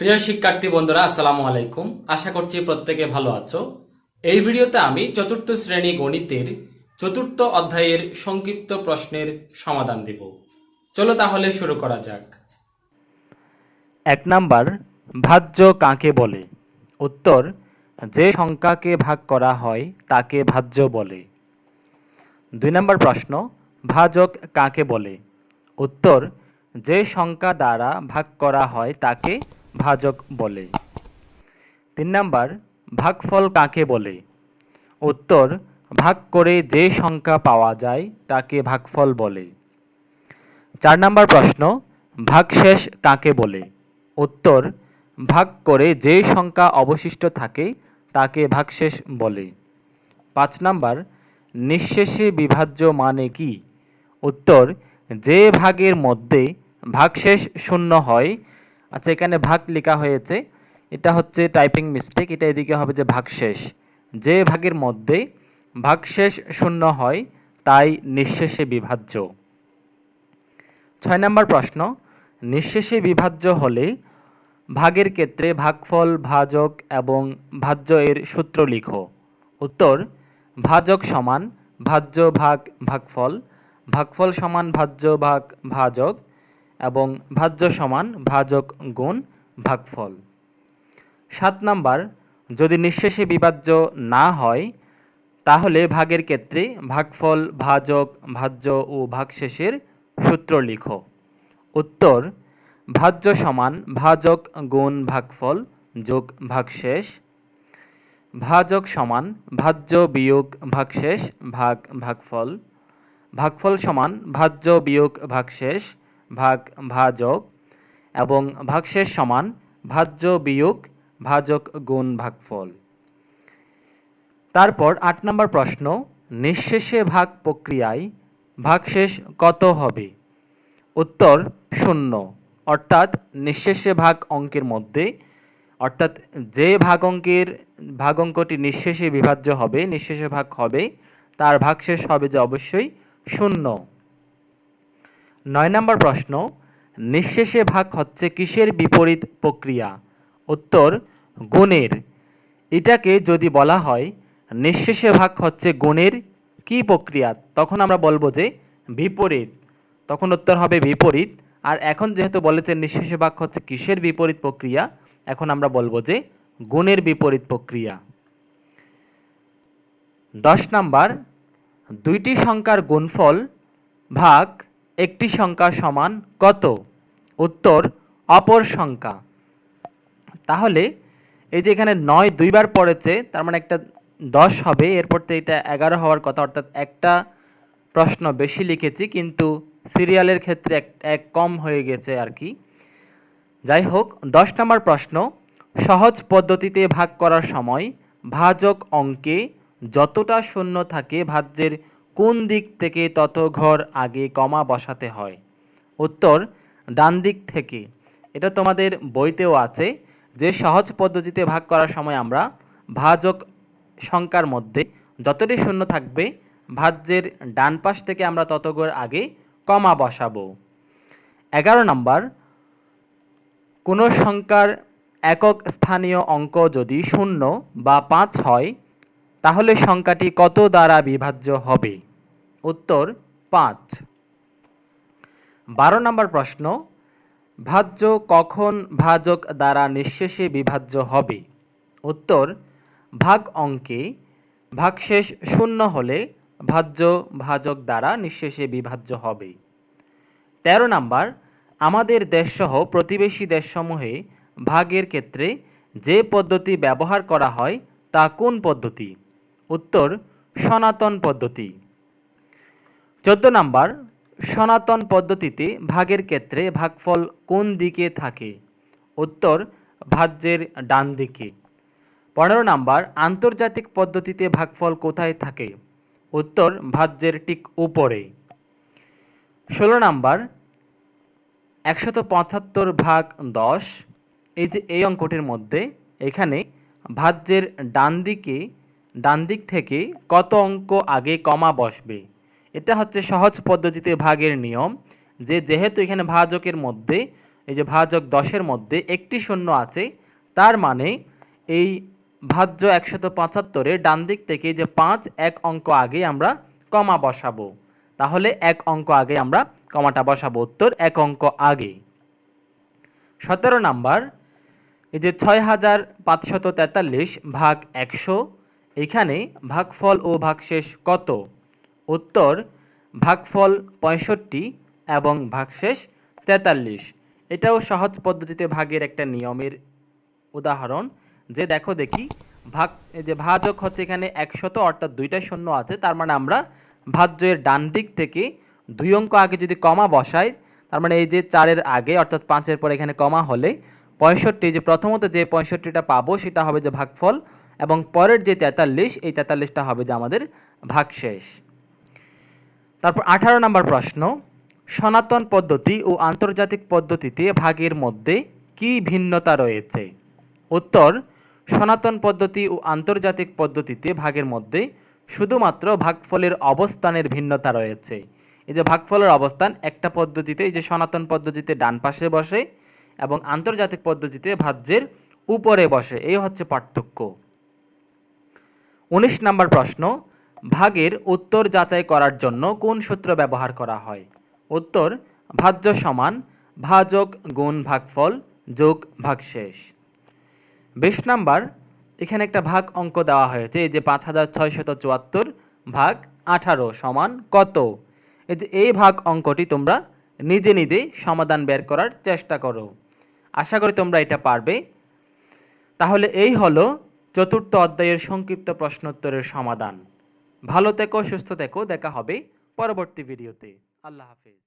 প্রিয় শিক্ষার্থী বন্ধুরা, আসসালামু আলাইকুম। আশা করছি প্রত্যেকে ভালো আছো। এই ভিডিওতে আমি চতুর্থ শ্রেণি গণিতের চতুর্থ অধ্যায়ের সংক্ষিপ্ত প্রশ্নের সমাধান দেব। চলো তাহলে শুরু করা যাক। এক নাম্বার, ভাজ্য কাকে বলে? উত্তর, যে সংখ্যাকে ভাগ করা হয় তাকে ভাজ্য বলে। দুই নম্বর প্রশ্ন, ভাজক কাকে বলে? উত্তর, যে সংখ্যা দ্বারা ভাগ করা হয় তাকে ভাজক বলে। তিন নাম্বার, ভাগফল কাকে বলে? উত্তর, ভাগ করে যে সংখ্যা পাওয়া যায় তাকে ভাগফল বলে। চার নম্বর প্রশ্ন, ভাগশেষ কাকে বলে? উত্তর, ভাগ করে যে সংখ্যা অবশিষ্ট থাকে তাকে ভাগশেষ বলে। পাঁচ নাম্বার, নিঃশেষে বিভাজ্য মানে কি? উত্তর, যে ভাগের মধ্যে ভাগশেষ শূন্য হয় আচ্ছা এখানে ভাগ লেখা হয়েছে। এটা হচ্ছে টাইপিং মিস্টেক এটা এদিকে হবে যে ভাগশেষ যে ভাগের মধ্যে ভাগশেষ শূন্য হয়, তাই নিঃশেষে বিভাজ্য। ছয় নম্বর প্রশ্ন, নিঃশেষে বিভাজ্য হলে ভাগের ক্ষেত্রে ভাগফল, ভাজক এবং ভাজ্য এর সূত্র লিখো। উত্তর, ভাজক সমান ভাজ্য ভাগ ভাগফল ভাগফল সমান ভাজ্য ভাগ ভাজক এবং ভাজ্য সমান ভাজক গুণ ভাগফল। সাত নাম্বার, যদি নিঃশেষে বিভাজ্য না হয়, তাহলে ভাগের ক্ষেত্রে ভাগফল, ভাজক, ভাজ্য ও ভাগশেষের সূত্র লিখো। উত্তর, ভাজ্য সমান ভাজক গুণ ভাগফল যোগ ভাগশেষ, ভাজক সমান ভাজ্য বিয়োগ ভাগশেষ ভাগ ভাগফল ভাগফল সমান ভাজ্য বিয়োগ ভাগশেষ ভাগ ভাজক এবং ভাগশেষ সমান ভাজ্য বিয়োগ ভাজক গুণ ভাগফল। তারপর আট নম্বর প্রশ্ন, নিঃশেষে ভাগ প্রক্রিয়ায় ভাগশেষ কত হবে? উত্তর, শূন্য। অর্থাৎ নিঃশেষে ভাগ অঙ্কের মধ্যে, অর্থাৎ যে ভাগ অঙ্কের, ভাগ অঙ্কটি নিঃশেষে বিভাজ্য হবে, নিঃশেষে ভাগ হবে, তার ভাগশেষ হবে যে অবশ্যই শূন্য। নয় নম্বর প্রশ্ন, নিঃশেষে ভাগ হচ্ছে কিসের বিপরীত প্রক্রিয়া? উত্তর, গুণের। এটাকে যদি বলা হয়, নিঃশেষে ভাগ হচ্ছে গুণের কি প্রক্রিয়া? তখন আমরা বলব যে বিপরীত। তখন উত্তর হবে বিপরীত। আর এখন যেহেতু বলেছে নিঃশেষে ভাগ হচ্ছে কিসের বিপরীত প্রক্রিয়া, এখন আমরা বলব যে গুণের বিপরীত প্রক্রিয়া। দশ নাম্বার, দুইটি সংখ্যার গুণফল ভাগ একটি সংখ্যা সমান কত? উত্তর, অপর সংখ্যা। তাহলে, এই যে এখানে নয় দুইবার পড়েছে, তার মানে একটা দশ হবে, এরপর তো এটা এগারো হওয়ার কথা, অর্থাৎ একটা প্রশ্ন বেশি লিখেছি, কিন্তু সিরিয়ালের ক্ষেত্রে এক এক কম হয়ে গেছে আর কি। যাই হোক, দশ নম্বর প্রশ্ন, সহজ পদ্ধতিতে ভাগ করার সময় ভাজক অঙ্কে যতটা শূন্য থাকে ভাজ্যের কোন দিক থেকে তত ঘর আগে কমা বসাতে হয়? উত্তর, ডান দিক থেকে। এটা তোমাদের বইতেও আছে যে সহজ পদ্ধতিতে ভাগ করার সময় আমরা ভাজক সংখ্যার মধ্যে যতটি শূন্য থাকবে, ভাজ্যের ডান পাশ থেকে আমরা তত ঘর আগে কমা বসাবো। এগারো নম্বর, কোনো সংখ্যার একক স্থানীয় অঙ্ক যদি শূন্য বা পাঁচ হয় তাহলে সংখ্যাটি কত দ্বারা বিভাজ্য হবে? উত্তর, পাঁচ। বারো নম্বর প্রশ্ন, ভাজ্য কখন ভাজক দ্বারা নিঃশেষে বিভাজ্য হবে? উত্তর, ভাগ অঙ্কে ভাগশেষ শূন্য হলে ভাজ্য ভাজক দ্বারা নিঃশেষে বিভাজ্য হবে। তেরো নাম্বার, আমাদের দেশসহ প্রতিবেশী দেশসমূহে ভাগের ক্ষেত্রে যে পদ্ধতি ব্যবহার করা হয়, তা কোন পদ্ধতি? উত্তর, সনাতন পদ্ধতি। চোদ্দ নাম্বার, সনাতন পদ্ধতিতে ভাগের ক্ষেত্রে ভাগফল কোন দিকে থাকে? উত্তর, ভাজ্যের ডান দিকে। পনেরো নাম্বার, আন্তর্জাতিক পদ্ধতিতে ভাগফল কোথায় থাকে? উত্তর, ভাজ্যের ঠিক উপরে। ষোলো নাম্বার, একশত পঁচাত্তর ভাগ দশ, এই যে এই অঙ্কটির মধ্যে এখানে ভাজ্যের ডান দিকে ডান দিক থেকে কত অঙ্ক আগে কমা বসবে? এটা হচ্ছে সহজ পদ্ধতিতে ভাগের নিয়ম। যে যেহেতু এখানে ভাজকের মধ্যে, এই যে ভাজক দশের মধ্যে একটি শূন্য আছে, তার মানে এই ভাজ্য একশত পঁচাত্তরে ডান দিক থেকে যে পাঁচ, এক অঙ্ক আগে আমরা কমা বসাবো। তাহলে এক অঙ্ক আগে আমরা কমাটা বসাবো। উত্তর, এক অঙ্ক আগে। সতেরো নাম্বার, এই যে ছয় হাজার পাঁচশত তেতাল্লিশ ভাগ একশো এখানে ভাগফল ও ভাগশেষ কত? উত্তর, ভাগফল পঁয়ষট্টি এবং ভাগশেষ তেতাল্লিশ। এটাও সহজ পদ্ধতিতে ভাগের একটা নিয়মের উদাহরণ। যে দেখো দেখি, ভাগ, এই যে ভাজক হচ্ছে এখানে একশত, অর্থাৎ দুইটা শূন্য আছে, তার মানে আমরা ভাজ্যের ডান দিক থেকে দুই অঙ্ক আগে যদি কমা বসাই, তার মানে এই যে চারের আগে, অর্থাৎ পাঁচের পর এখানে কমা হলে পঁয়ষট্টি যে প্রথমত যে পঁয়ষট্টিটা পাবো, সেটা হবে যে ভাগফল এবং পরের যে তেতাল্লিশ, এই তেতাল্লিশটা হবে যে আমাদের ভাগশেষ। তারপর আঠারো নম্বর প্রশ্ন, সনাতন পদ্ধতি ও আন্তর্জাতিক পদ্ধতিতে ভাগের মধ্যে কি ভিন্নতা রয়েছে? উত্তর, সনাতন পদ্ধতি ও আন্তর্জাতিক পদ্ধতিতে ভাগের মধ্যে শুধুমাত্র ভাগফলের অবস্থানের ভিন্নতা রয়েছে। এই যে ভাগফলের অবস্থান, একটা পদ্ধতিতে এই যে সনাতন পদ্ধতিতে ডান পাশে বসে এবং আন্তর্জাতিক পদ্ধতিতে ভাজ্যের উপরে বসে, এই হচ্ছে পার্থক্য। উনিশ নম্বর প্রশ্ন, ভাগের উত্তর যাচাই করার জন্য কোন সূত্র ব্যবহার করা হয়? উত্তর, ভাজ্য সমান ভাজক গুণ ভাগফল যোগ ভাগশেষ। বিশ নাম্বার, এখানে একটা ভাগ অঙ্ক দেওয়া হয়েছে, এই যে পাঁচ হাজার ছয়শত চুয়াত্তর ভাগ আঠারো সমান কত? এই যে এই ভাগ অঙ্কটি তোমরা নিজে নিজে সমাধান বের করার চেষ্টা করো। আশা করি তোমরা এটা পারবে। তাহলে এই হলো চতুর্থ অধ্যায়ের সংক্ষিপ্ত প্রশ্নোত্তরের সমাধান। ভালো থেকো, সুস্থ থেকো, দেখা হবে পরবর্তী ভিডিওতে। আল্লাহ হাফেজ।